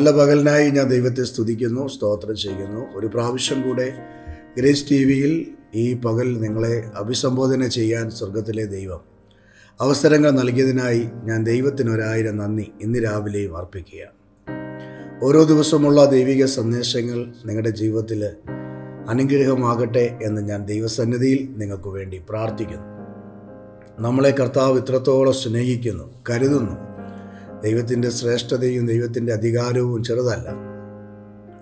നല്ല പകലിനായി ഞാൻ ദൈവത്തെ സ്തുതിക്കുന്നു സ്തോത്രം ചെയ്യുന്നു. ഒരു പ്രാവശ്യം കൂടെ ഗ്രേസ് ടി വിയിൽ ഈ പകൽ നിങ്ങളെ അഭിസംബോധന ചെയ്യാൻ സ്വർഗത്തിലെ ദൈവം അവസരങ്ങൾ നൽകിയതിനായി ഞാൻ ദൈവത്തിനൊരായിരം നന്ദി ഇന്ന് രാവിലെയും അർപ്പിക്കുക ഓരോ ദിവസമുള്ള ദൈവിക സന്ദേശങ്ങൾ നിങ്ങളുടെ ജീവിതത്തിൽ അനുഗ്രഹമാകട്ടെ എന്ന് ഞാൻ ദൈവസന്നിധിയിൽ നിങ്ങൾക്ക് വേണ്ടി പ്രാർത്ഥിക്കുന്നു. നമ്മളെ കർത്താവ് ഇത്രത്തോളം സ്നേഹിക്കുന്നു കരുതുന്നു. ദൈവത്തിന്റെ ശ്രേഷ്ഠതയും ദൈവത്തിന്റെ അധികാരവും ചെറുതല്ല.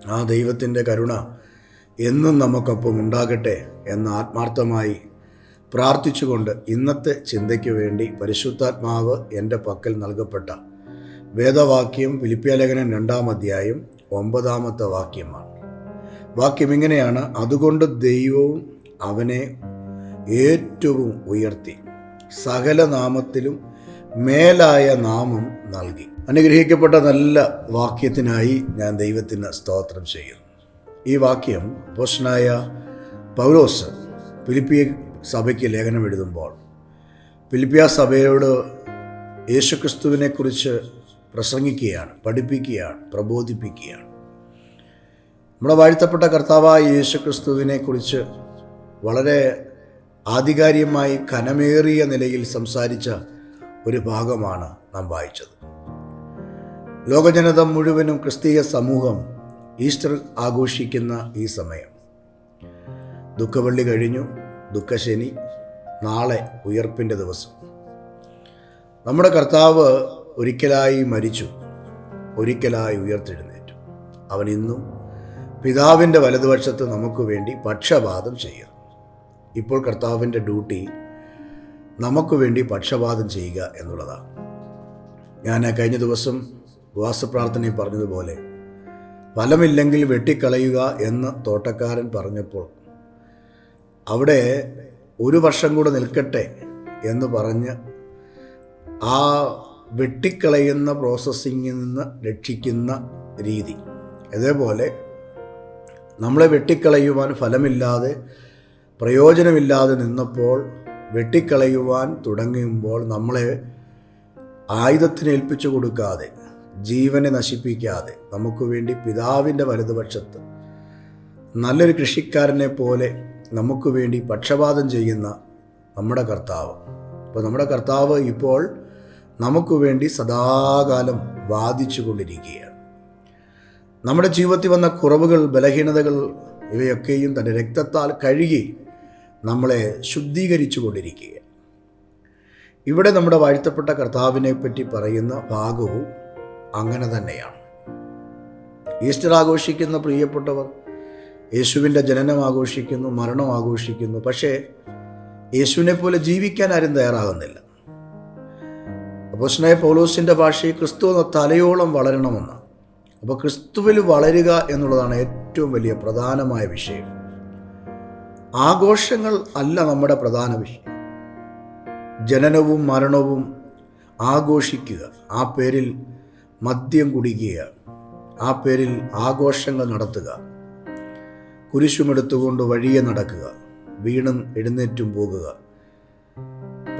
ആ ദൈവത്തിന്റെ കരുണ എന്നും നമുക്കൊപ്പം ഉണ്ടാകട്ടെ എന്ന് ആത്മാർത്ഥമായി പ്രാർത്ഥിച്ചുകൊണ്ട് ഇന്നത്തെ ചിന്തയ്ക്ക് വേണ്ടി പരിശുദ്ധാത്മാവ് എന്റെ പക്കൽ നൽകപ്പെട്ട വേദവാക്യം ഫിലിപ്പിയാലേഖനം രണ്ടാം അധ്യായം ഒമ്പതാമത്തെ വാക്യമാണ്. വാക്യം ഇങ്ങനെയാണ് അതുകൊണ്ട് ദൈവവും അവനെ ഏറ്റവും ഉയർത്തി സകല നാമത്തിലും മേലായ നാമം നൽകി. അനുഗ്രഹിക്കപ്പെട്ട നല്ല വാക്യത്തിനായി ഞാൻ ദൈവത്തിന് സ്തോത്രം ചെയ്യുന്നു. ഈ വാക്യം പോഷനായ പൗലോസ് ഫിലിപ്പിയ സഭയ്ക്ക് ലേഖനം എഴുതുമ്പോൾ ഫിലിപ്പിയ സഭയോട് യേശുക്രിസ്തുവിനെക്കുറിച്ച് പ്രസംഗിക്കുകയാണ് പഠിപ്പിക്കുകയാണ് പ്രബോധിപ്പിക്കുകയാണ്. നമ്മുടെ വാഴ്ത്തപ്പെട്ട കർത്താവായ യേശുക്രിസ്തുവിനെക്കുറിച്ച് വളരെ ആധികാരികമായി കനമേറിയ നിലയിൽ സംസാരിച്ച ഒരു ഭാഗമാണ് നാം വായിച്ചത്. ലോകജനത മുഴുവനും ക്രിസ്തീയ സമൂഹം ഈസ്റ്റർ ആഘോഷിക്കുന്ന ഈ സമയം. ദുഃഖവള്ളി കഴിഞ്ഞു ദുഃഖശനി നാളെ ഉയർപ്പിന്റെ ദിവസം. നമ്മുടെ കർത്താവ് ഒരിക്കലായി മരിച്ചു ഒരിക്കലായി ഉയർത്തെഴുന്നേറ്റു. അവൻ ഇന്നും പിതാവിന്റെ വലതുവശത്ത് നമുക്ക് വേണ്ടി പക്ഷപാതം ചെയ്യുന്നു. ഇപ്പോൾ കർത്താവിന്റെ ഡ്യൂട്ടി നമുക്ക് വേണ്ടി പക്ഷപാതം ചെയ്യുക എന്നുള്ളതാണ്. ഞാൻ കഴിഞ്ഞ ദിവസം ഉപവാസപ്രാർത്ഥനയിൽ പറഞ്ഞതുപോലെ ഫലമില്ലെങ്കിൽ വെട്ടിക്കളയുക എന്ന് തോട്ടക്കാരൻ പറഞ്ഞപ്പോൾ അവിടെ ഒരു വർഷം കൂടെ നിൽക്കട്ടെ എന്ന് പറഞ്ഞ് ആ വെട്ടിക്കളയുന്ന പ്രോസസ്സിങ്ങിൽ നിന്ന് രക്ഷിക്കുന്ന രീതി. അതേപോലെ നമ്മളെ വെട്ടിക്കളയുവാൻ ഫലമില്ലാതെ പ്രയോജനമില്ലാതെ നിന്നപ്പോൾ വെട്ടിക്കളയുവാൻ തുടങ്ങുമ്പോൾ നമ്മളെ ആയുധത്തിന് ഏൽപ്പിച്ചു കൊടുക്കാതെ ജീവനെ നശിപ്പിക്കാതെ നമുക്ക് വേണ്ടി പിതാവിന്റെ വലതുപക്ഷത്ത് നല്ലൊരു കൃഷിക്കാരനെ പോലെ നമുക്ക് വേണ്ടി പക്ഷപാതം ചെയ്യുന്ന നമ്മുടെ കർത്താവ്. അപ്പോൾ നമ്മുടെ കർത്താവ് ഇപ്പോൾ നമുക്ക് വേണ്ടി സദാകാലം വാദിച്ചു കൊണ്ടിരിക്കുകയാണ്. നമ്മുടെ ജീവിതത്തിൽ വന്ന കുറവുകൾ ബലഹീനതകൾ ഇവയൊക്കെയും തന്റെ രക്തത്താൽ കഴുകി നമ്മളെ ശുദ്ധീകരിച്ചു കൊണ്ടിരിക്കുക ഇവിടെ നമ്മുടെ വാഴ്ത്തപ്പെട്ട കർത്താവിനെ പറ്റി പറയുന്ന ഭാഗവും അങ്ങനെ തന്നെയാണ്. ഈസ്റ്റർ ആഘോഷിക്കുന്ന പ്രിയപ്പെട്ടവർ യേശുവിന്റെ ജനനം ആഘോഷിക്കുന്നു മരണം ആഘോഷിക്കുന്നു. പക്ഷേ യേശുവിനെ പോലെ ജീവിക്കാൻ ആരും തയ്യാറാകുന്നില്ല. അപ്പോൾ സ്നേഹ പൗലോസിന്റെ ഭാഷയിൽ ക്രിസ്തു എന്ന തലയോളം വളരണമെന്ന് അപ്പോൾ ക്രിസ്തുവിൽ വളരുക എന്നുള്ളതാണ് ഏറ്റവും വലിയ പ്രധാനമായ വിഷയം. ആഘോഷങ്ങൾ അല്ല നമ്മുടെ പ്രധാന വിഷയം. ജനനവും മരണവും ആഘോഷിക്കുക. ആ പേരിൽ മദ്യം കുടിക്കുക. ആ പേരിൽ ആഘോഷങ്ങൾ നടത്തുക. കുരിശുമെടുത്തുകൊണ്ട് വഴിയെ നടക്കുക. വീണും എഴുന്നേറ്റും പോകുക.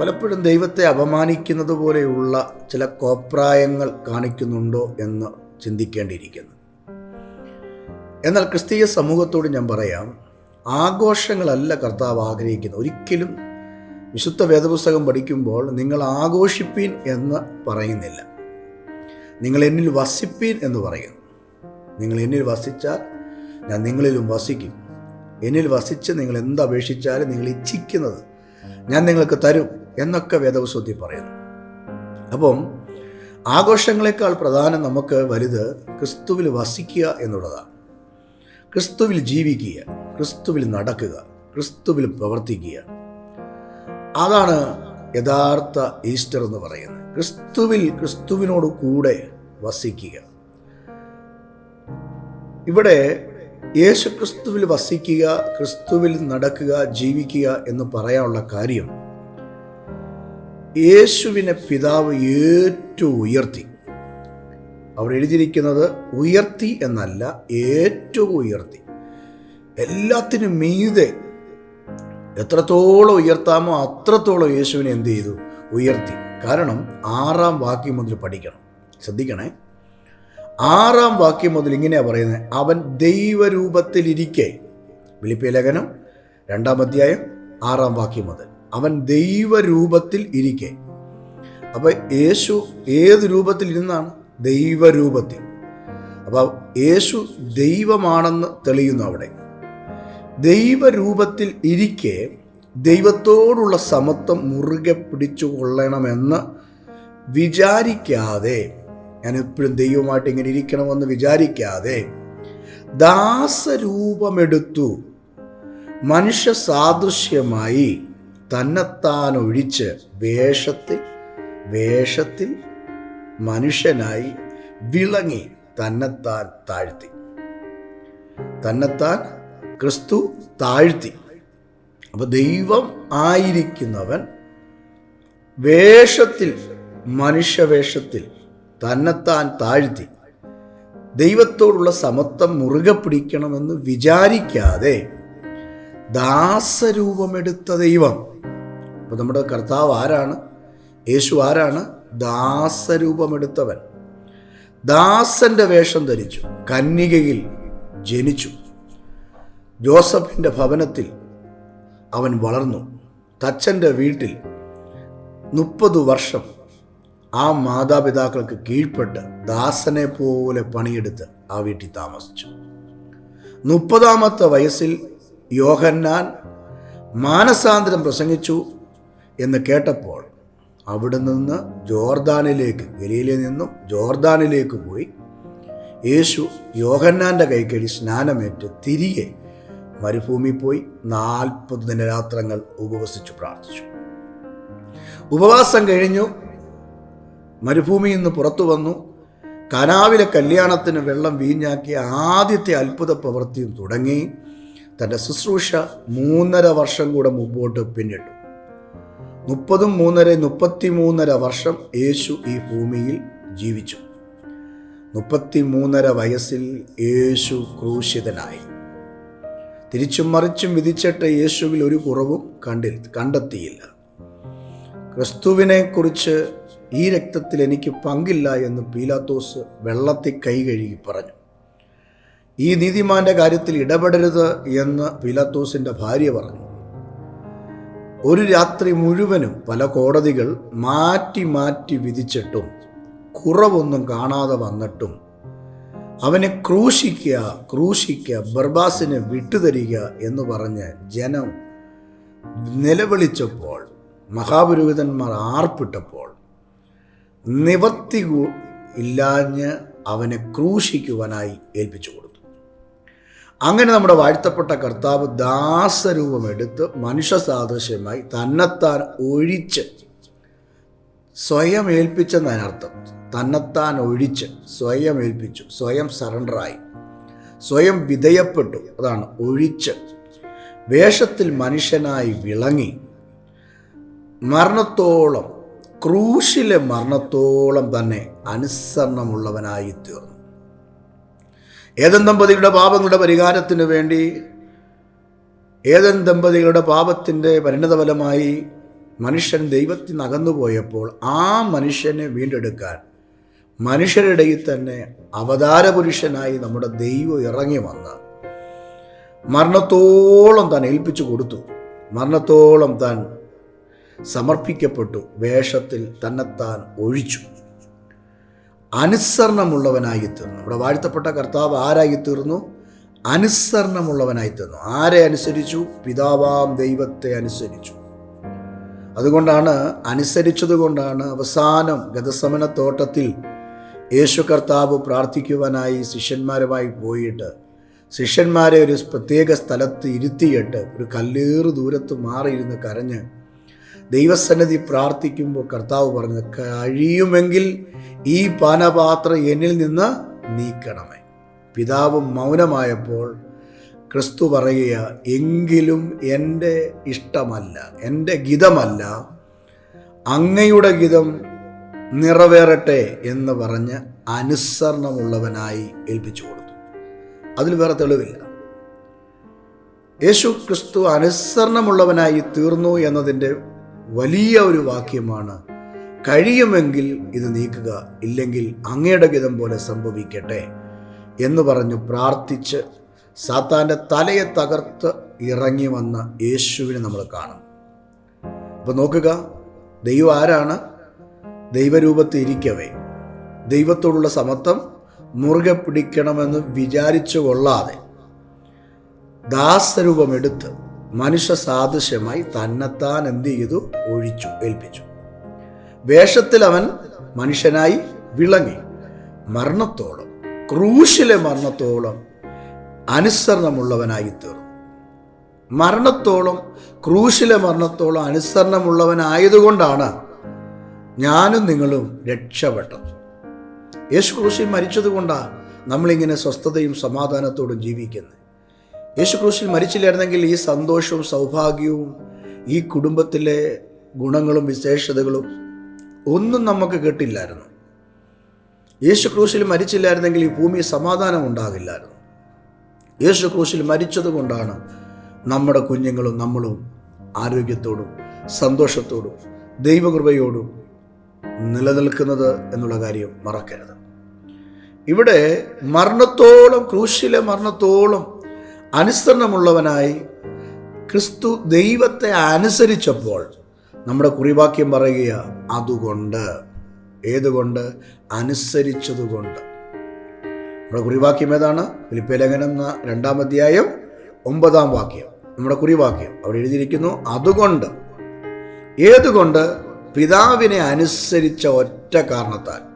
പലപ്പോഴും ദൈവത്തെ അപമാനിക്കുന്നത് പോലെയുള്ള ചില കോപ്രായങ്ങൾ കാണിക്കുന്നുണ്ടോ എന്ന് ചിന്തിക്കേണ്ടിയിരിക്കുന്നു. എന്നാൽ ക്രിസ്തീയ സമൂഹത്തോട് ഞാൻ പറയാം ആഘോഷങ്ങളല്ല കർത്താവ് ആഗ്രഹിക്കുന്നത്. ഒരിക്കലും വിശുദ്ധ വേദപുസ്തകം പഠിക്കുമ്പോൾ നിങ്ങൾ ആഘോഷിപ്പീൻ എന്ന് പറയുന്നില്ല. നിങ്ങൾ എന്നിൽ വസിപ്പീൻ എന്ന് പറയുന്നു. നിങ്ങൾ എന്നിൽ വസിച്ചാൽ ഞാൻ നിങ്ങളിലും വസിക്കും. എന്നിൽ വസിച്ച് നിങ്ങൾ എന്തപേക്ഷിച്ചാലും നിങ്ങൾ ഇച്ഛിക്കുന്നത് ഞാൻ നിങ്ങൾക്ക് തരും എന്നൊക്കെ വേദപുസ്തകത്തിൽ പറയുന്നു. അപ്പം ആഘോഷങ്ങളെക്കാൾ പ്രധാനം നമുക്ക് വലുത് ക്രിസ്തുവിൽ വസിക്കുക എന്നുള്ളതാണ്. ക്രിസ്തുവിൽ ജീവിക്കുക ക്രിസ്തുവിൽ നടക്കുക ക്രിസ്തുവിൽ പ്രവർത്തിക്കുക. അതാണ് യഥാർത്ഥ ഈസ്റ്റർ എന്ന് പറയുന്നത്. ക്രിസ്തുവിൽ ക്രിസ്തുവിനോട് കൂടെ വസിക്കുക. ഇവിടെ യേശു ക്രിസ്തുവിൽ വസിക്കുക ക്രിസ്തുവിൽ നടക്കുക ജീവിക്കുക എന്ന് പറയാനുള്ള കാര്യം യേശുവിനെ പിതാവ് ഏറ്റവും ഉയർത്തി. അവിടെ എഴുതിയിരിക്കുന്നത് ഉയർത്തി എന്നല്ല ഏറ്റവും ഉയർത്തി. എല്ലാത്തിനും മീതെ എത്രത്തോളം ഉയർത്താമോ അത്രത്തോളം യേശുവിനെ എന്ത് ചെയ്തു? ഉയർത്തി. കാരണം ആറാം വാക്യം മുതൽ പഠിക്കണം. ശ്രദ്ധിക്കണേ. ആറാം വാക്യം മുതൽ ഇങ്ങനെയാണ് പറയുന്നത് അവൻ ദൈവരൂപത്തിലിരിക്കെ വിളിപ്പിയ ലേഖനം രണ്ടാം അധ്യായം ആറാം വാക്യം മുതൽ. അവൻ ദൈവരൂപത്തിൽ ഇരിക്കെ. അപ്പൊ യേശു ഏത് രൂപത്തിൽ ഇരുന്നാണ്? ദൈവരൂപത്തിൽ. അപ്പോൾ യേശു ദൈവമാണെന്ന് തെളിയുന്നു അവിടെ. ദൈവരൂപത്തിൽ ഇരിക്കെ ദൈവത്തോടുള്ള സമത്വം മുറുകെ പിടിച്ചു കൊള്ളണമെന്ന് വിചാരിക്കാതെ ഞാൻ എപ്പോഴും ദൈവമായിട്ട് ഇങ്ങനെ ഇരിക്കണമെന്ന് വിചാരിക്കാതെ ദാസരൂപമെടുത്തു. മനുഷ്യ സാദൃശ്യമായി തന്നെത്താൻ ഒഴിച്ച് വേഷത്തിൽ വേഷത്തിൽ മനുഷ്യനായി വിളങ്ങി തന്നെത്താൻ താഴ്ത്തി. തന്നെത്താൻ ക്രിസ്തു താഴ്ത്തി. അപ്പൊ ദൈവം ആയിരിക്കുന്നവൻ വേഷത്തിൽ മനുഷ്യവേഷത്തിൽ തന്നെത്താൻ താഴ്ത്തി. ദൈവത്തോടുള്ള സമത്വം മുറുകെ പിടിക്കണമെന്ന് വിചാരിക്കാതെ ദാസരൂപമെടുത്ത ദൈവം. അപ്പൊ നമ്മുടെ കർത്താവ് ആരാണ്? യേശു ആരാണ്? ദാസരൂപമെടുത്തവൻ. ദാസന്റെ വേഷം ധരിച്ചു. കന്യകയിൽ ജനിച്ചു. ജോസഫിന്റെ ഭവനത്തിൽ അവൻ വളർന്നു. തച്ചന്റെ വീട്ടിൽ മുപ്പത് വർഷം ആ മാതാപിതാക്കൾക്ക് കീഴ്പ്പെട്ട് ദാസനെ പോലെ പണിയെടുത്ത് ആ വീട്ടിൽ താമസിച്ചു. മുപ്പതാമത്തെ വയസ്സിൽ യോഹന്നാൻ മാനസാന്തരം പ്രസംഗിച്ചു എന്ന് കേട്ടപ്പോൾ അവിടെ നിന്ന് ജോർദാനിലേക്ക് ഗലീലയിൽ നിന്നും ജോർദാനിലേക്ക് പോയി. യേശു യോഹന്നാന്റെ കൈക്കടി സ്നാനമേറ്റ് തിരികെ മരുഭൂമി പോയി നാൽപ്പത് ദിനരാത്രങ്ങൾ ഉപവസിച്ചു പ്രാർത്ഥിച്ചു. ഉപവാസം കഴിഞ്ഞു. മരുഭൂമിയിൽ നിന്ന് പുറത്തു വന്നു. കനാവിലെ കല്യാണത്തിന് വെള്ളം വീഞ്ഞാക്കിയ ആദ്യത്തെ അത്ഭുത പ്രവൃത്തിയും തുടങ്ങി. തന്റെ ശുശ്രൂഷ മൂന്നര വർഷം കൂടെ മുമ്പോട്ട് പിന്നിട്ടു. മുപ്പതും മൂന്നര മുപ്പത്തി മൂന്നര വർഷം യേശു ഈ ഭൂമിയിൽ ജീവിച്ചു. മുപ്പത്തി മൂന്നര വയസ്സിൽ യേശു ക്രൂശിതനായി. തിരിച്ചും മറിച്ചും വിധിച്ചിട്ട് യേശുവിൽ ഒരു കുറവും കണ്ടി കണ്ടെത്തിയില്ല. ക്രിസ്തുവിനെ കുറിച്ച് ഈ രക്തത്തിൽ എനിക്ക് പങ്കില്ല എന്ന് പീലാത്തോസ് വെള്ളത്തിൽ കൈ കഴുകി പറഞ്ഞു. ഈ നീതിമാന്റെ കാര്യത്തിൽ ഇടപെടരുത് എന്ന് പീലാത്തോസിന്റെ ഭാര്യ പറഞ്ഞു. ഒരു രാത്രി മുഴുവനും പല കോടതികൾ മാറ്റി മാറ്റി വിധിച്ചിട്ടും കുറവൊന്നും കാണാതെ വന്നിട്ടും അവനെ ക്രൂശിക്കുക ക്രൂശിക്കുക ബർബാസിനെ വിട്ടുതരിക എന്ന് പറഞ്ഞ് ജനം നിലവിളിച്ചപ്പോൾ മഹാപുരോഹിതന്മാർ ആർപ്പിട്ടപ്പോൾ നിവർത്തി ഇല്ലാഞ്ഞ് അവനെ ക്രൂശിക്കുവാനായി ഏൽപ്പിച്ചു കൊടുത്തു. അങ്ങനെ നമ്മുടെ വാഴ്ത്തപ്പെട്ട കർത്താവ് ദാസരൂപമെടുത്ത് മനുഷ്യ സാദൃശ്യമായി തന്നെത്താൻ ഒഴിച്ച് സ്വയം ഏൽപ്പിച്ചെന്നതിനർത്ഥം തന്നെത്താൻ ഒഴിച്ച് സ്വയം ഏൽപ്പിച്ചു സ്വയം സറണ്ടറായി സ്വയം വിധേയപ്പെട്ടു അതാണ് ഒഴിച്ച്. വേഷത്തിൽ മനുഷ്യനായി വിളങ്ങി മരണത്തോളം ക്രൂശിലെ മരണത്തോളം തന്നെ അനുസരണമുള്ളവനായി തീർന്നു. ഏതൻ ദമ്പതികളുടെ പാപങ്ങളുടെ പരിഹാരത്തിന് വേണ്ടി ഏതൻ ദമ്പതികളുടെ പാപത്തിന്റെ പരിണതഫലമായി മനുഷ്യൻ ദൈവത്തിൽ നിന്ന് ആ മനുഷ്യനെ വീണ്ടെടുക്കാൻ മനുഷ്യരുടെ തന്നെ അവതാരപുരുഷനായി നമ്മുടെ ദൈവം ഇറങ്ങി വന്ന് മരണത്തോളം താൻ ഏൽപ്പിച്ചു കൊടുത്തു. മരണത്തോളം താൻ സമർപ്പിക്കപ്പെട്ടു. വേഷത്തിൽ തന്നെത്താൻ ഒഴിച്ചു. അനുസരണമുള്ളവനായി തീർന്നു ഇവിടെ വാഴ്ത്തപ്പെട്ട കർത്താവ് ആരായി തീർന്നു അനുസരണമുള്ളവനായി തീർന്നു ആരെ അനുസരിച്ചു? പിതാവാം ദൈവത്തെ അനുസരിച്ചു. അതുകൊണ്ടാണ് അനുസരിച്ചത് കൊണ്ടാണ് അവസാനം ഗതസമന തോട്ടത്തിൽ യേശു കർത്താവ് പ്രാർത്ഥിക്കുവാനായി ശിഷ്യന്മാരുമായി പോയിട്ട് ശിഷ്യന്മാരെ ഒരു പ്രത്യേക സ്ഥലത്ത് ഇരുത്തിയിട്ട് ഒരു കല്ലേറ് ദൂരത്ത് മാറിയിരുന്ന് കരഞ്ഞ് ദൈവസന്നിധി പ്രാർത്ഥിക്കുമ്പോൾ കർത്താവ് പറഞ്ഞത് കഴിയുമെങ്കിൽ ഈ പാനപാത്രം എന്നിൽ നിന്ന് നീക്കണമേ. പിതാവ് മൗനമായപ്പോൾ ക്രിസ്തു പറയുക എങ്കിലും എന്റെ ഇഷ്ടമല്ല എന്റെ ഗീതമല്ല അങ്ങയുടെ ഗീതം നിറവേറട്ടെ എന്ന് പറഞ്ഞ് അനുസരണമുള്ളവനായി ഏൽപ്പിച്ചു കൊടുത്തു. അതിൽ വേറെ തെളിവില്ല. യേശു ക്രിസ്തു അനുസരണമുള്ളവനായി തീർന്നു എന്നതിന്റെ വലിയ ഒരു വാക്യമാണ്. കഴിയുമെങ്കിൽ ഇത് നീക്കുക ഇല്ലെങ്കിൽ അങ്ങയുടെ ഗിതം പോലെ സംഭവിക്കട്ടെ എന്ന് പറഞ്ഞു പ്രാർത്ഥിച്ച് സാത്താന്റെ തലയെ തകർത്ത് ഇറങ്ങി വന്ന യേശുവിനെ നമ്മൾ കാണും അപ്പോൾ നോക്കുക ദൈവം ആരാണ്? ദൈവരൂപത്തിൽ ഇരിക്കവേ. ദൈവത്തോടുള്ള സമത്വം മുറുകെ പിടിക്കണമെന്ന് വിചാരിച്ചു കൊള്ളാതെ ദാസരൂപമെടുത്ത് മനുഷ്യ സാദൃശ്യമായി തന്നെത്താൻ എന്ത് ചെയ്തു? ഒഴിച്ചു ഏൽപ്പിച്ചു. വേഷത്തിൽ അവൻ മനുഷ്യനായി വിളങ്ങി. മരണത്തോളം ക്രൂശിലെ മരണത്തോളം അനുസരണമുള്ളവനായി തീർന്നു. മരണത്തോളം ക്രൂശിലെ മരണത്തോളം അനുസരണമുള്ളവനായതുകൊണ്ടാണ് ഞാനും നിങ്ങളും രക്ഷപ്പെട്ടത്. യേശു ക്രൂശി മരിച്ചതുകൊണ്ടാണ് നമ്മളിങ്ങനെ സ്വസ്ഥതയും സമാധാനത്തോടും ജീവിക്കുന്നത് യേശു ക്രൂശിൽ മരിച്ചില്ലായിരുന്നെങ്കിൽ ഈ സന്തോഷവും സൗഭാഗ്യവും ഈ കുടുംബത്തിലെ ഗുണങ്ങളും വിശേഷതകളും ഒന്നും നമുക്ക് കിട്ടില്ലായിരുന്നു. യേശു ക്രൂശിൽ മരിച്ചില്ലായിരുന്നെങ്കിൽ ഈ ഭൂമി സമാധാനം ഉണ്ടാകില്ലായിരുന്നു. യേശു ക്രൂശിൽ മരിച്ചതുകൊണ്ടാണ് നമ്മുടെ കുഞ്ഞുങ്ങളും നമ്മളും ആരോഗ്യത്തോടും സന്തോഷത്തോടും ദൈവകൃപയോടും നിലനിൽക്കുന്നത് എന്നുള്ള കാര്യം മറക്കരുത്. ഇവിടെ മരണത്തോളം ക്രൂശിലെ മരണത്തോളം അനുസരണമുള്ളവനായി ക്രിസ്തു ദൈവത്തെ അനുസരിച്ചപ്പോൾ നമ്മുടെ കുറിവാക്യം പറയുക അതുകൊണ്ട്. ഏതുകൊണ്ട്? അനുസരിച്ചതുകൊണ്ട്. നമ്മുടെ കുറിവാക്യം ഏതാണ്? ഫിലിപ്പലേഖനം എന്ന രണ്ടാം അധ്യായം ഒമ്പതാം വാക്യം. നമ്മുടെ കുറിവാക്യം അവർ എഴുതിയിരിക്കുന്നു അതുകൊണ്ട്. ഏതുകൊണ്ട്? പിതാവിനെ അനുസരിച്ച ഒറ്റ കാരണത്താൽ.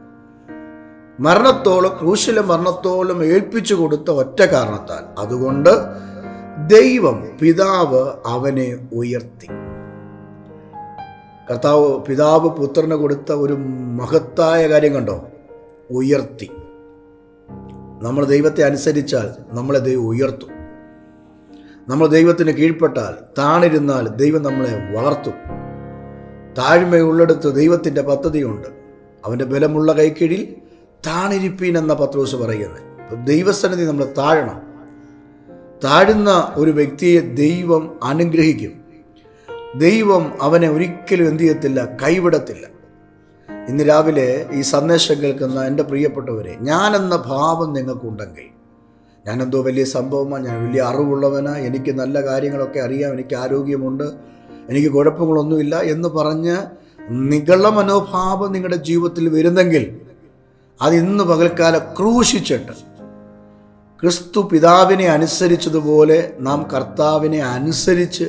മരണത്തോളം ക്രൂശിലെ മരണത്തോളം ഏൽപ്പിച്ചു കൊടുത്ത ഒറ്റ കാരണത്താൽ. അതുകൊണ്ട് ദൈവം പിതാവ് അവനെ ഉയർത്തി. കർത്താവ് പിതാവ് പുത്രന് കൊടുത്ത ഒരു മഹത്തായ കാര്യം കണ്ടോ? ഉയർത്തി. നമ്മൾ ദൈവത്തെ അനുസരിച്ചാൽ നമ്മളെ ദൈവം ഉയർത്തും. നമ്മൾ ദൈവത്തിന് കീഴ്പ്പെട്ടാൽ താണിരുന്നാൽ ദൈവം നമ്മളെ വളർത്തും. താഴ്മയുള്ളിടത്ത് ദൈവത്തിന്റെ പദ്ധതിയുണ്ട്. അവന്റെ ബലമുള്ള കൈക്കീഴിൽ താണിരിപ്പീൻ എന്ന പത്രോസ് പറയുന്നത്. ദൈവസന്നിധി നമ്മൾ താഴണം. താഴുന്ന ഒരു വ്യക്തിയെ ദൈവം അനുഗ്രഹിക്കും. ദൈവം അവനെ ഒരിക്കലും എന്തു ചെയ്യത്തില്ല കൈവിടത്തില്ല. ഇന്ന് രാവിലെ ഈ സന്ദേശം കേൾക്കുന്ന എന്റെ പ്രിയപ്പെട്ടവരെ ഞാനെന്ന ഭാവം നിങ്ങൾക്കുണ്ടെങ്കിൽ ഞാനെന്തോ വലിയ സംഭവമാണ് ഞാൻ വലിയ അറിവുള്ളവനാ എനിക്ക് നല്ല കാര്യങ്ങളൊക്കെ അറിയാം എനിക്ക് ആരോഗ്യമുണ്ട് എനിക്ക് കുഴപ്പങ്ങളൊന്നുമില്ല എന്ന് പറഞ്ഞ് നികള മനോഭാവം നിങ്ങളുടെ ജീവിതത്തിൽ വരുന്നെങ്കിൽ അത് ഇന്ന് പകൽക്കാലം ക്രൂശിച്ചിട്ട്. ക്രിസ്തു പിതാവിനെ അനുസരിച്ചതുപോലെ നാം കർത്താവിനെ അനുസരിച്ച്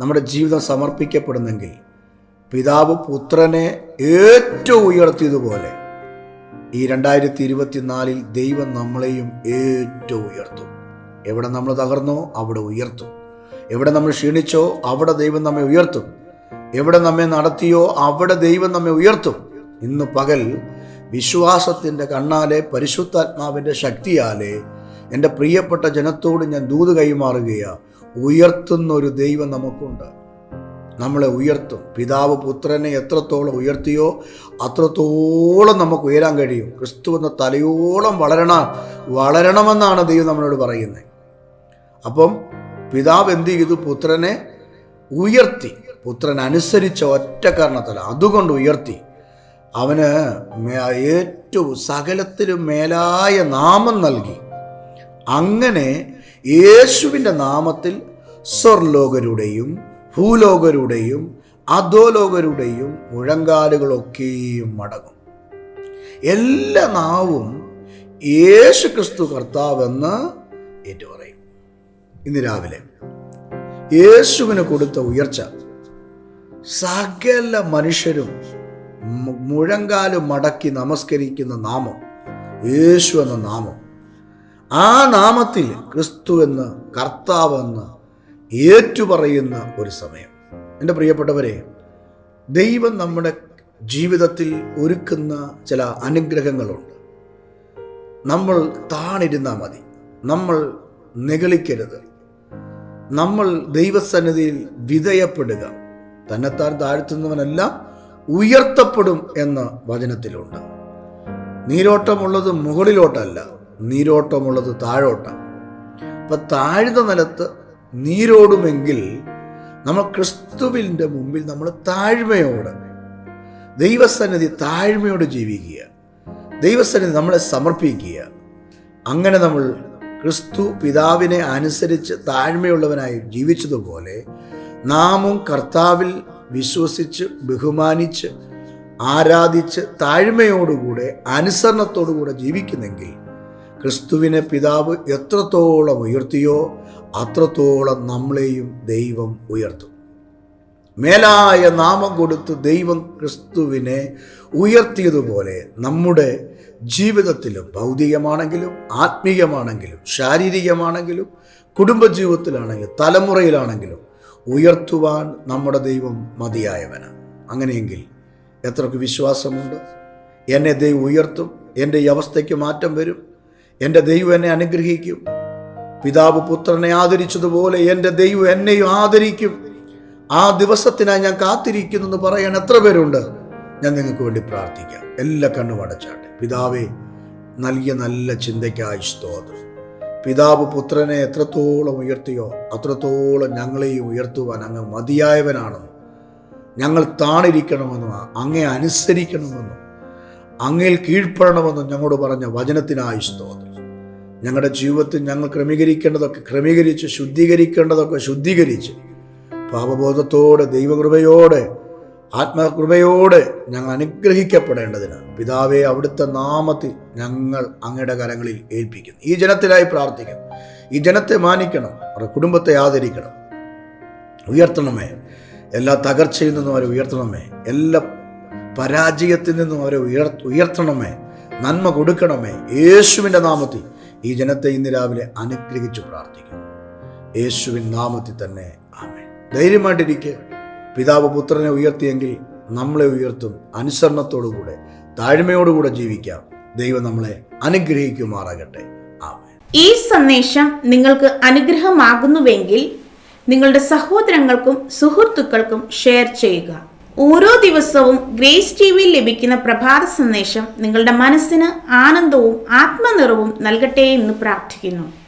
നമ്മുടെ ജീവിതം സമർപ്പിക്കപ്പെടുന്നെങ്കിൽ പിതാവ് പുത്രനെ ഏറ്റവും ഉയർത്തിയതുപോലെ ഈ രണ്ടായിരത്തി ഇരുപത്തിനാലിൽ ദൈവം നമ്മളെയും ഏറ്റവും ഉയർത്തും. എവിടെ നമ്മൾ തകർന്നോ അവിടെ ഉയർത്തും. എവിടെ നമ്മൾ ക്ഷീണിച്ചോ അവിടെ ദൈവം നമ്മെ ഉയർത്തും. എവിടെ നമ്മെ നടത്തിയോ അവിടെ ദൈവം നമ്മെ ഉയർത്തും. ഇന്ന് പകൽ വിശ്വാസത്തിന്റെ കണ്ണാലെ പരിശുദ്ധാത്മാവിന്റെ ശക്തിയാലെ എന്റെ പ്രിയപ്പെട്ട ജനത്തോട് ഞാൻ ദൂത് കൈമാറുകയാണ് ഉയർത്തുന്ന ഒരു ദൈവം നമുക്കുണ്ട്. നമ്മളെ ഉയർത്തും. പിതാവ് പുത്രനെ എത്രത്തോളം ഉയർത്തിയോ അത്രത്തോളം നമുക്ക് ഉയരാൻ കഴിയും. ക്രിസ്തു എന്ന തലയോളം വളരണ വളരണമെന്നാണ് ദൈവം നമ്മളോട് പറയുന്നത്. അപ്പം പിതാവ് എന്ത് ചെയ്തു? പുത്രനെ ഉയർത്തി. പുത്രൻ അനുസരിച്ച ഒറ്റ കാരണത്തല അതുകൊണ്ട് ഉയർത്തി. അവന് ഏറ്റവും സകലത്തിലും മേലായ നാമം നൽകി. അങ്ങനെ യേശുവിന്റെ നാമത്തിൽ സ്വർലോകരുടെയും ഭൂലോകരുടെയും അധോലോകരുടെയും മുഴങ്കാലുകളൊക്കെയും മടങ്ങും. എല്ലാ നാവും യേശു ക്രിസ്തു കർത്താവെന്ന് ഏറ്റുപറയും ഇന്ന് രാവിലെ യേശുവിന് കൊടുത്ത ഉയർച്ച സകല മനുഷ്യരും മുഴങ്കാൽ മടക്കി നമസ്കരിക്കുന്ന നാമം യേശു എന്ന നാമം. ആ നാമത്തിൽ ക്രിസ്തു എന്ന് കർത്താവെന്ന് ഏറ്റുപറയുന്ന ഒരു സമയം. എന്റെ പ്രിയപ്പെട്ടവരെ ദൈവം നമ്മുടെ ജീവിതത്തിൽ ഒരുക്കുന്ന ചില അനുഗ്രഹങ്ങളുണ്ട്. നമ്മൾ താണിരുന്നാൽ മതി. നമ്മൾ നിഗളിക്കരുത്. നമ്മൾ ദൈവസന്നിധിയിൽ വിധേയപ്പെടുക. തന്നെത്താൻ താഴ്ത്തുന്നവനെല്ലാം ഉയർത്തപ്പെടും എന്ന വചനത്തിലുണ്ട്. നീരോട്ടമുള്ളത് മുകളിലോട്ടല്ല നീരോട്ടമുള്ളത് താഴോട്ടാണ്. അപ്പം താഴ്ന്ന നിലത്ത് നീരോടുമെങ്കിൽ നമ്മൾ ക്രിസ്തുവിന്റെ മുമ്പിൽ നമ്മൾ താഴ്മയോടെ ദൈവസന്നിധി താഴ്മയോട് ജീവിക്കുക ദൈവസന്നിധി നമ്മളെ സമർപ്പിക്കുക. അങ്ങനെ നമ്മൾ ക്രിസ്തു പിതാവിനെ അനുസരിച്ച് താഴ്മയുള്ളവനായി ജീവിച്ചതുപോലെ നാമും കർത്താവിൽ വിശ്വസിച്ച് ബഹുമാനിച്ച് ആരാധിച്ച് താഴ്മയോടുകൂടെ അനുസരണത്തോടുകൂടെ ജീവിക്കുന്നെങ്കിൽ ക്രിസ്തുവിനെ പിതാവ് എത്രത്തോളം ഉയർത്തിയോ അത്രത്തോളം നമ്മളെയും ദൈവം ഉയർത്തും. മേലായ നാമം കൊടുത്ത് ദൈവം ക്രിസ്തുവിനെ ഉയർത്തിയതുപോലെ നമ്മുടെ ജീവിതത്തിലും ഭൗതികമാണെങ്കിലും ആത്മീയമാണെങ്കിലും ശാരീരികമാണെങ്കിലും കുടുംബജീവിതത്തിലാണെങ്കിലും തലമുറയിലാണെങ്കിലും ഉയർത്തുവാൻ നമ്മുടെ ദൈവം മതിയായവനാണ്. അങ്ങനെയെങ്കിൽ എത്രക്ക് വിശ്വാസമുണ്ട്? എന്നെ ദൈവം ഉയർത്തും എന്റെ ഈ അവസ്ഥയ്ക്ക് മാറ്റം വരും എന്റെ ദൈവം എന്നെ അനുഗ്രഹിക്കും. പിതാവ് പുത്രനെ ആദരിച്ചതുപോലെ എന്റെ ദൈവം എന്നെയും ആദരിക്കും. ആ ദിവസത്തിനായി ഞാൻ കാത്തിരിക്കുന്നു എന്ന് പറയാൻ എത്ര പേരുണ്ട്? ഞാൻ നിങ്ങൾക്ക് വേണ്ടി പ്രാർത്ഥിക്കാം. എല്ലാ കണ്ണും അടച്ചാട്ടെ. പിതാവേ നൽകിയ നല്ല ചിന്തയ്ക്കായി സ്തോത്രം. പിതാവ് പുത്രനെ എത്രത്തോളം ഉയർത്തിയോ അത്രത്തോളം ഞങ്ങളെയും ഉയർത്തുവാൻ അങ്ങ് മതിയായവനാണെന്നും ഞങ്ങൾ താണിരിക്കണമെന്നും അങ്ങെ അനുസരിക്കണമെന്നും അങ്ങയിൽ കീഴ്പ്പെടണമെന്നും ഞങ്ങളോട് പറഞ്ഞ വചനത്തിനായി സ്തോത്രം. ഞങ്ങളുടെ ജീവിതത്തിൽ ഞങ്ങൾ ക്രമീകരിക്കേണ്ടതൊക്കെ ക്രമീകരിച്ച് ശുദ്ധീകരിക്കേണ്ടതൊക്കെ ശുദ്ധീകരിച്ച് പാപബോധത്തോടെ ദൈവകൃപയോടെ ആത്മകൃപയോടെ ഞങ്ങൾ അനുഗ്രഹിക്കപ്പെടേണ്ടതിന് പിതാവെ അവിടുത്തെ നാമത്തിൽ ഞങ്ങൾ അങ്ങയുടെ കരങ്ങളിൽ ഏൽപ്പിക്കുന്നു. ഈ ജനത്തിനായി പ്രാർത്ഥിക്കണം ഈ ജനത്തെ മാനിക്കണം അവരുടെ കുടുംബത്തെ ആദരിക്കണം. ഉയർത്തണമേ. എല്ലാ തകർച്ചയിൽ നിന്നും അവരെ ഉയർത്തണമേ. എല്ലാ പരാജയത്തിൽ നിന്നും അവരെ ഉയർ ഉയർത്തണമേ. നന്മ കൊടുക്കണമേ. യേശുവിന്റെ നാമത്തിൽ ഈ ജനത്തെ ഇന്ന് രാവിലെ അനുഗ്രഹിച്ചു പ്രാർത്ഥിക്കുന്നു. യേശുവിൻ നാമത്തിൽ തന്നെ. ആമേ ധൈര്യമായിട്ടിരിക്കെ. പിതാവ് പുത്രനെ ഉയർത്തിയെങ്കിൽ നമ്മളെ ഉയർത്തും. അനുസരണത്തോടുകൂടെ താഴ്മയോടുകൂടെ ജീവിക്കാം. ദൈവം നമ്മളെ അനുഗ്രഹിക്കുമാറാകട്ടെ. ഈ സന്ദേശം നിങ്ങൾക്ക് അനുഗ്രഹമാകുന്നുവെങ്കിൽ നിങ്ങളുടെ സഹോദരങ്ങൾക്കും സുഹൃത്തുക്കൾക്കും ഷെയർ ചെയ്യുക. ഓരോ ദിവസവും ഗ്രേസ് ടി വിയിൽ ലഭിക്കുന്ന പ്രഭാത സന്ദേശം നിങ്ങളുടെ മനസ്സിന് ആനന്ദവും ആത്മനിറവും നൽകട്ടെ എന്ന് പ്രാർത്ഥിക്കുന്നു.